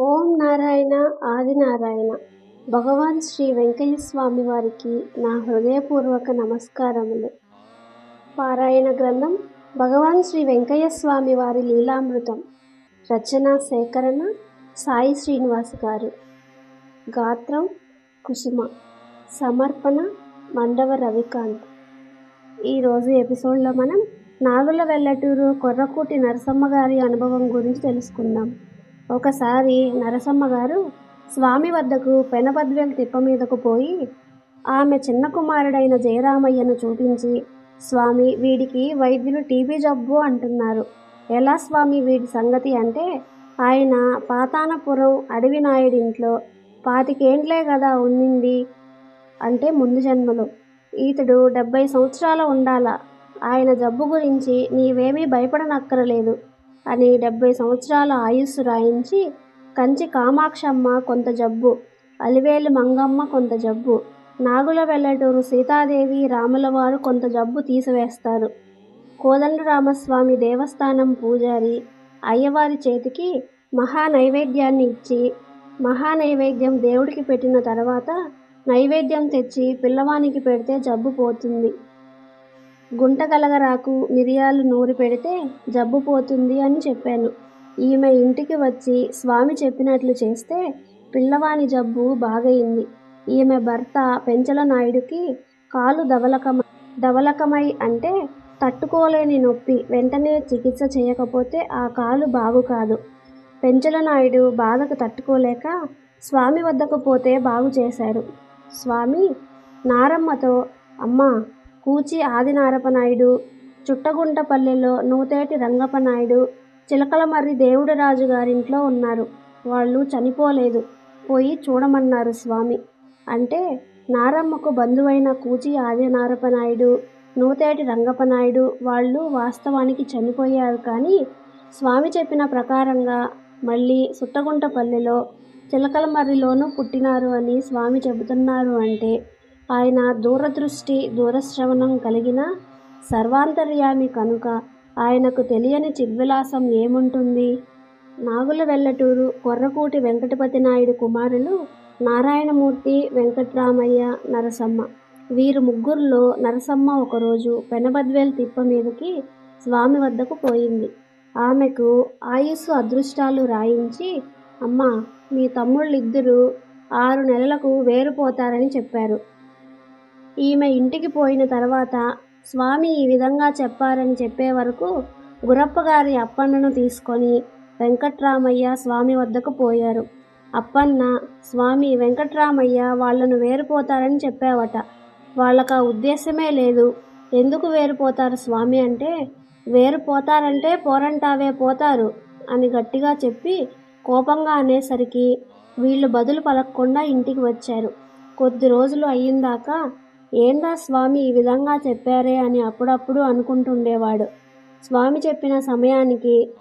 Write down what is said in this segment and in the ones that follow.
ఓం నారాయణ ఆదినారాయణ భగవాన్ శ్రీ వెంకయ్య స్వామి వారికి నా హృదయపూర్వక నమస్కారములు. పారాయణ గ్రంథం భగవాన్ శ్రీ వెంకయ్య స్వామి వారి లీలామృతం. రచన సేకరణ సాయి శ్రీనివాస్ గారు. గాత్రం కుసుమ. సమర్పణ మండవ రవికాంత్. ఈరోజు ఎపిసోడ్లో మనం నాగుల వెల్లటూరు కొర్రకూటి నరసమ్మ గారి అనుభవం గురించి తెలుసుకుందాం. ఒకసారి నరసమ్మ గారు స్వామి వద్దకు పెనపద్వేలు తిప్ప మీదకు పోయి ఆమె చిన్న కుమారుడైన జయరామయ్యను చూపించి స్వామి వీడికి వైద్యులు టీబీ జబ్బు అంటున్నారు. ఎలా స్వామి వీడి సంగతి అంటే ఆయన పాతానపురం అడవి నాయుడింట్లో పాతికేండ్లే కదా ఉండింది అంటే ముందు జన్మలు. ఈతడు డెబ్బై సంవత్సరాల ఉండాలా. ఆయన జబ్బు గురించి నీవేమీ భయపడనక్కరలేదు. అని డెబ్బై సంవత్సరాల ఆయుస్సు రాయించి కంచి కామాక్షమ్మ కొంత జబ్బు అలివేలు మంగమ్మ కొంత జబ్బు నాగుల వెల్లటూరు సీతాదేవి రాములవారు కొంత జబ్బు తీసివేస్తారు. కోదండరామస్వామి దేవస్థానం పూజారి అయ్యవారి చేతికి మహా నైవేద్యాన్ని ఇచ్చి మహా నైవేద్యం దేవుడికి పెట్టిన తర్వాత నైవేద్యం తెచ్చి పిల్లవానికి పెడితే జబ్బు పోతుంది. గుంట కలగరాకు మిరియాలు నూరి పెడితే జబ్బు పోతుంది అని చెప్పాను. ఈమె ఇంటికి వచ్చి స్వామి చెప్పినట్లు చేస్తే పిల్లవాని జబ్బు బాగయింది. ఈమె భర్త పెంచల నాయుడికి కాలు దవలకమ దవలకమై అంటే తట్టుకోలేని నొప్పి. వెంటనే చికిత్స చేయకపోతే ఆ కాలు బాగు కాదు. పెంచల నాయుడు బాధకు తట్టుకోలేక స్వామి వద్దకు పోతే బాగు చేశారు. స్వామి నారమ్మతో అమ్మా కూచి ఆదినారపనాయుడు చుట్టగుంటపల్లెలో నూతేటి రంగపనాయుడు చిలకలమర్రి దేవుడరాజు గారింట్లో ఉన్నారు. వాళ్ళు చనిపోలేదు. పోయి చూడమన్నారు స్వామి. అంటే నారమ్మకు బంధువైన కూచి ఆదినారపనాయుడు నూతేటి రంగపనాయుడు వాళ్ళు వాస్తవానికి చనిపోయారు కానీ స్వామి చెప్పిన ప్రకారంగా మళ్ళీ సుట్టగుంటపల్లెలో చిలకలమర్రిలోనూ పుట్టినారు అని స్వామి చెబుతున్నారు అంటే ఆయన దూరదృష్టి దూరశ్రవణం కలిగిన సర్వాంతర్యామి కనుక ఆయనకు తెలియని చిద్విలాసం ఏముంటుంది? నాగుల వెల్లటూరు కొర్రకూటి వెంకటపతి నాయుడు కుమారులు నారాయణమూర్తి వెంకట్రామయ్య నరసమ్మ. వీరు ముగ్గురులో నరసమ్మ ఒకరోజు పెనబద్వేల్ తిప్ప మీదకి స్వామి వద్దకు పోయింది. ఆమెకు ఆయుస్సు అదృష్టాలు రాయించి అమ్మ మీ తమ్ముళ్ళిద్దరూ ఆరు నెలలకు వేరుపోతారని చెప్పారు. ఈమె ఇంటికి పోయిన తర్వాత స్వామి ఈ విధంగా చెప్పారని చెప్పే వరకు గురప్పగారి అప్పన్నను తీసుకొని వెంకట్రామయ్య స్వామి వద్దకు పోయారు. అప్పన్న స్వామి వెంకట్రామయ్య వాళ్ళను వేరుపోతారని చెప్పావట. వాళ్ళకు ఆ ఉద్దేశమే లేదు. ఎందుకు వేరుపోతారు స్వామి అంటే వేరుపోతారంటే పోరంటావే పోతారు అని గట్టిగా చెప్పి కోపంగా అనేసరికి వీళ్ళు బదులు పలకకుండా ఇంటికి వచ్చారు. కొద్ది రోజులు అయ్యిందాక ఏందా స్వామి ఈ విధంగా చెప్పారే అని అప్పుడప్పుడు అనుకుంటుండేవాడు. స్వామి చెప్పిన సమయానికి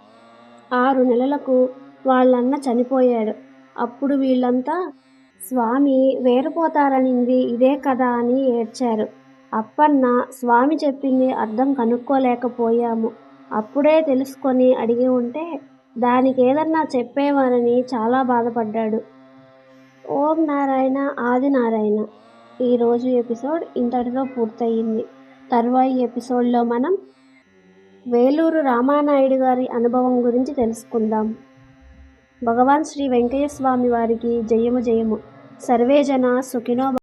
ఆరు నెలలకు వాళ్ళన్న చనిపోయాడు. అప్పుడు వీళ్ళంతా స్వామి వేరుపోతారనింది ఇదే కదా అని ఏడ్చారు. అప్పన్న స్వామి చెప్పింది అర్థం కనుక్కోలేకపోయాము. అప్పుడే తెలుసుకొని అడిగి ఉంటే దానికి ఏదన్నా చెప్పేవారని చాలా బాధపడ్డాడు. ఓం నారాయణ ఆది నారాయణ. ఈరోజు ఎపిసోడ్ ఇంతటితో పూర్తయింది. తర్వాయి ఎపిసోడ్లో మనం వేలూరు రామానాయుడు గారి అనుభవం గురించి తెలుసుకుందాం. భగవాన్ శ్రీ వెంకయ్య స్వామి వారికి జయము జయము. సర్వేజన సుఖినో